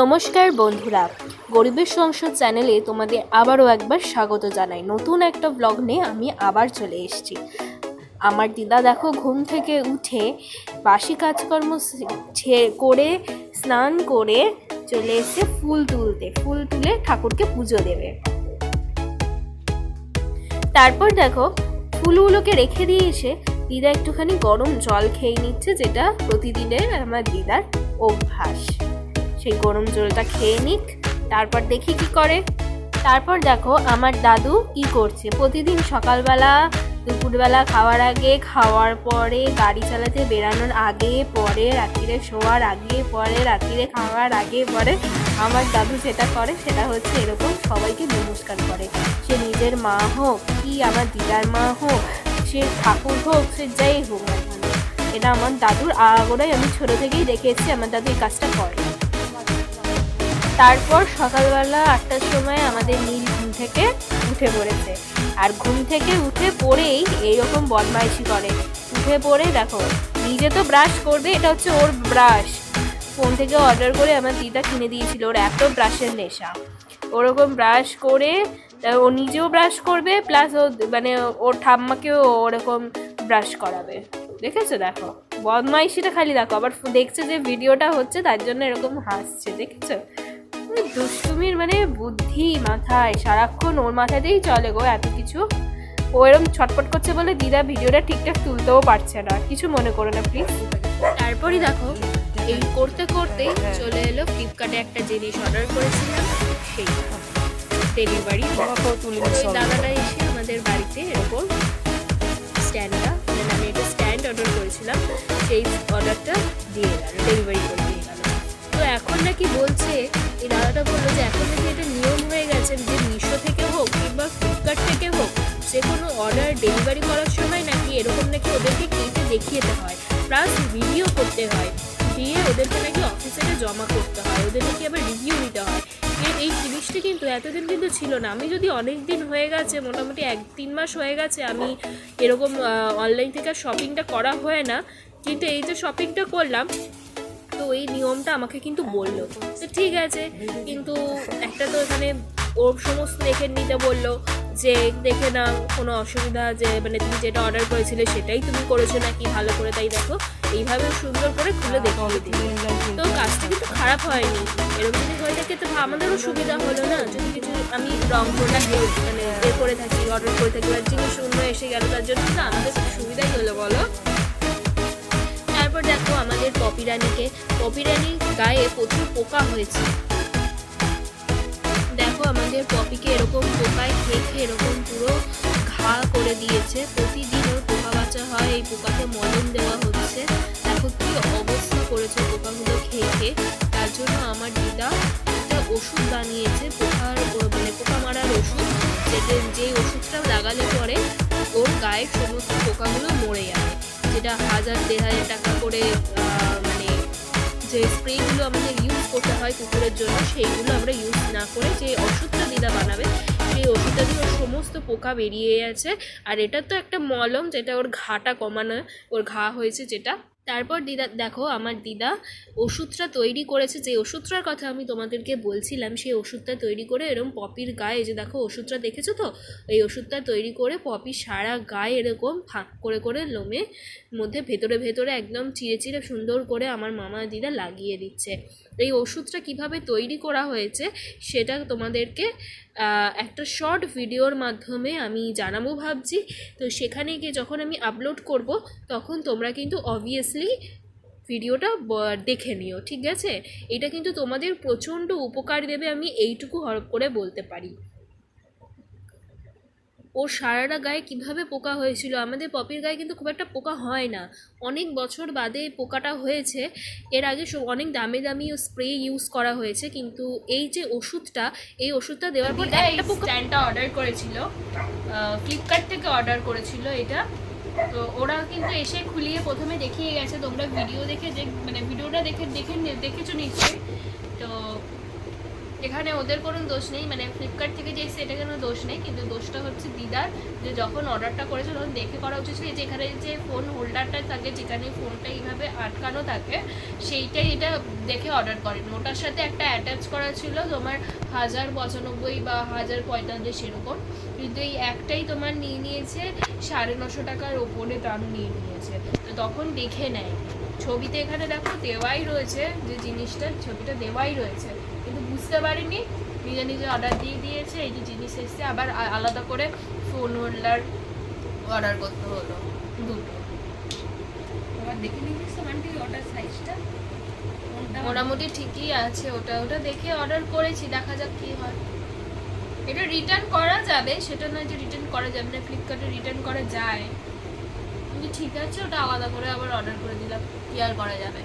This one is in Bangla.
নমস্কার বন্ধুরা, গরিবের সংসদ চ্যানেলে তোমাদের আবারও একবার স্বাগত জানাই। নতুন একটা ব্লগ নিয়ে আমি আবার চলে এসেছি। আমার দিদা দেখো ঘুম থেকে উঠে বাসি কাজকর্ম করে, স্নান করে চলে এসে ফুল তুলতে। ফুল তুলে ঠাকুরকে পুজো দেবে। তারপর দেখো ফুলগুলোকে রেখে দিয়ে এসে দিদা একটুখানি গরম জল খেয়ে নিচ্ছে, যেটা প্রতিদিনের আমার দিদার অভ্যাস। সেই গরম জলটা খেয়ে নিক, তারপর দেখি কি করে। তারপর দেখো আমার দাদু কি করছে। প্রতিদিন সকালবেলা, দুপুরবেলা খাওয়ার আগে, খাওয়ার পরে, গাড়ি চালাতে বেরানোর আগে, পরে, রাত্রিরে শোয়ার আগে, পরে, রাত্রিরে খাওয়ার আগে, পরে আমার দাদু যেটা করে সেটা হচ্ছে এরকম সবাইকে নমস্কার করে। সে নিজের মা হোক, কি আমার দিদার মা হোক, সে ঠাকুর হোক, সে যাই হোক এটা আমার দাদুর আগোড়াই আমি ছোট থেকেই দেখেছি, আমার দাদু এই কাজটা করে। তারপর সকালবেলা আটটার সময় আমাদের নীল ঘুম থেকে উঠে পড়েছে। আর ঘুম থেকে উঠে পড়েই এইরকম বদমাইশি করে। উঠে পড়ে, দেখো, নিজে তো ব্রাশ করবে, এটা হচ্ছে ওর ব্রাশ ফোন থেকে অর্ডার করে আমার দিদা কিনে দিয়েছিল, ওর এত ব্রাশের নেশা। ওরকম ব্রাশ করে ও নিজেও ব্রাশ করবে প্লাস ও মানে ওর ঠাম্মাকেও ওরকম ব্রাশ করাবে। দেখেছ, দেখো, বদমাইশিটা খালি দেখো। আবার দেখছে যে ভিডিওটা হচ্ছে, তার জন্য এরকম হাসছে, দেখেছ? দুষ্টুমির মানে বুদ্ধি, মাথায় সারাক্ষণ ওর মাথাতেই চলে গো এত কিছু। ও এরকম ছটপট করছে বলে দিদা ভিডিওটা ঠিকঠাক তুলতেও পারছে না। কিছু মনে করো না প্লিজ তারপরই দেখো, এই করতে করতে চলে এলো ফ্লিপকার্টে একটা জিনিস অর্ডার করেছিলাম, সেই। ডেলিভারি দাদাটা এসে আমাদের বাড়িতে এরকম স্ট্যান্ডটা মানে আমি একটা স্ট্যান্ড অর্ডার করেছিলাম, সেই অর্ডারটা দিয়ে গেল ডেলিভারি করে দিয়ে গেল। এখন নাকি বলছে, এই দাদাটা বলল যে এখন নাকি এটা নিয়ম হয়ে গেছে যে মিশো থেকে হোক কিংবা ফ্লিপকার্ট থেকে হোক, যে কোনো অর্ডার ডেলিভারি করার সময় নাকি এরকম নাকি ওদেরকে কেটে দেখিয়ে হয় প্লাস ভিডিও করতে হয়, দিয়ে ওদেরকে নাকি অফিসে জমা করতে হয় ওদের নাকি আবার রিভিউ নিতে হয়? এই জিনিসটা কিন্তু এতদিন কিন্তু ছিল না। আমি যদি অনেক দিন হয়ে গেছে, মোটামুটি এক তিন মাস হয়ে গেছে আমি এরকম অনলাইন থেকে শপিংটা করা হয় না, কিন্তু এই যে শপিংটা করলাম তো এই নিয়মটা আমাকে কিন্তু বলল। তো ঠিক আছে কিন্তু একটা তো এখানে ওর সমস্ত দেখে নিতে বলল যে দেখে না কোনো অসুবিধা যে মানে তুমি যেটা অর্ডার করেছিলে সেটাই তুমি করেছ নাকি? ভালো করে তাই দেখো। এইভাবে সুন্দর করে খুলে দেখিয়ে দিই তো কাজটা কিন্তু খারাপ হয়নি। এরকম যদি হয়ে থাকে তো আমাদেরও সুবিধা হলো না? যদি কিছু আমি রং প্রোডাক্ট মানে করে থাকি অর্ডার করে থাকি আর জিনিস অন্য এসে গেল তার জন্য না আমাদের সুবিধাই হলো বলো? তারপর দেখো আমাদের পপি রানীকে পপি রানীর গায়ে প্রচুর পোকা হয়েছে। দেখো আমাদের পপিকে এরকম পোকায় খেয়ে খেয়ে এরকম পুরো ঘা করে দিয়েছে। প্রতিদিন ওর পোকা বাচ্চা হয়, এই পোকাকে মলম দেওয়া হচ্ছে। দেখো কি অবস্থা করেছে পোকাগুলো খেয়ে খেয়ে। তার জন্য আমার দিদা একটা ওষুধ বানিয়েছে, পোকার মানে পোকা মারার ওষুধ। যেটা যেই ওষুধটা লাগালে পরে ওর গায়ের সমস্ত পোকাগুলো মরে যাবে যেটা হাজার দেড় হাজার টাকা করে মানে যে স্প্রেগুলো আমাদের ইউজ করতে হয় কুকুরের জন্য, সেইগুলো আমরা ইউজ না করে যে ওষুধটা দিদা বানাবে, সেই ওষুধটা দিয়ে ওর সমস্ত পোকা বেরিয়ে আছে। আর এটা তো একটা মলম, যেটা ওর ঘাটা কমানো, ওর ঘা হয়েছে যেটা। তারপর দিদা, দেখো আমার দিদা ওষুধটা তৈরি করেছে, যে ওষুধটার কথা আমি তোমাদেরকে বলছিলাম, সেই ওষুধটা তৈরি করে এরকম পপির গায়ে যে দেখো ওষুধটা দেখেছ তো? এই ওষুধটা তৈরি করে পপি সারা গায়ে এরকম ফাঁক করে করে লোমে, মধ্যে ভেতরে ভেতরে একদম চিড়ে চিড়ে সুন্দর করে আমার মামা দিদা লাগিয়ে দিচ্ছে। এই ওষুধটা কীভাবে তৈরি করা হয়েছে সেটা তোমাদেরকে একটা শর্ট ভিডিওর মাধ্যমে আমি জানাব ভাবছি। তো সেখানে গিয়ে যখন আমি আপলোড করব, তখন তোমরা কিন্তু অবভিয়াসলি ভিডিওটা দেখে নিও, ঠিক আছে? এটা কিন্তু তোমাদের প্রচণ্ড উপকার দেবে, আমি এইটুকু হরপ করে বলতে পারি। ওর সারাটা গায়ে কীভাবে পোকা হয়েছিল? আমাদের পপির গায়ে কিন্তু খুব একটা পোকা হয় না। অনেক বছর বাদে পোকাটা হয়েছে। এর আগে অনেক দামি দামি স্প্রে ইউজ করা হয়েছে। কিন্তু এই যে ওষুধটা এই ওষুধটা দেওয়ার পর একটা স্ট্যান্ডটা অর্ডার করেছিল। ফ্লিপকার্ট থেকে অর্ডার করেছিল এটা। তো ওরা কিন্তু এসে খুলিয়ে প্রথমে দেখিয়ে গেছে। তোমরা ভিডিও দেখে যে মানে ভিডিওটা দেখে দেখে দেখেছ নিশ্চয়ই। তো এখানে ওদের কোনো দোষ নেই মানে ফ্লিপকার্ট থেকে যে এসে এটা কোনো দোষ নেই, কিন্তু দোষটা হচ্ছে দিদার, যে যখন অর্ডারটা করেছে তখন দেখে করা উচিত ছিল। যে এখানে যে ফোন হোল্ডারটা থাকে, যেখানে ফোনটা এইভাবে আটকানো থাকে, সেইটাই এটা দেখে অর্ডার করেন। ওটার সাথে একটা অ্যাটাচ করা ছিল, তোমার হাজার পঁচানব্বই বা হাজার পঁয়তাল্লিশ এরকম। কিন্তু এই একটাই তোমার নিয়ে নিয়েছে, সাড়ে নশো টাকার ওপরে দাম নিয়ে নিয়েছে। তো তখন দেখে নেয়। ছবিতে এখানে দেখো, দেওয়াই রয়েছে যে জিনিসটা, ছবিটা দেওয়াই রয়েছে। কিন্তু বুঝতে পারিনি। নিজে নিজে অর্ডার দিয়ে দিয়েছে এই যে জিনিস এসছে আবার আলাদা করে ফোন হোল্ডার অর্ডার করতে হলো। দুটো। এবার দেখে নিয়েছিস তো আন্টি অর্ডার সাইজটা মোটামুটি ঠিকই আছে ওটা ওটা দেখে অর্ডার করেছি দেখা যাক কি হয়। এটা রিটার্ন করা যাবে সেটা নয় যে রিটার্ন করা যাবে না ফ্লিপকার্টে রিটার্ন করা যায়। কিন্তু ঠিক আছে ওটা আলাদা করে আবার অর্ডার করে দিলাম কি আর করা যাবে।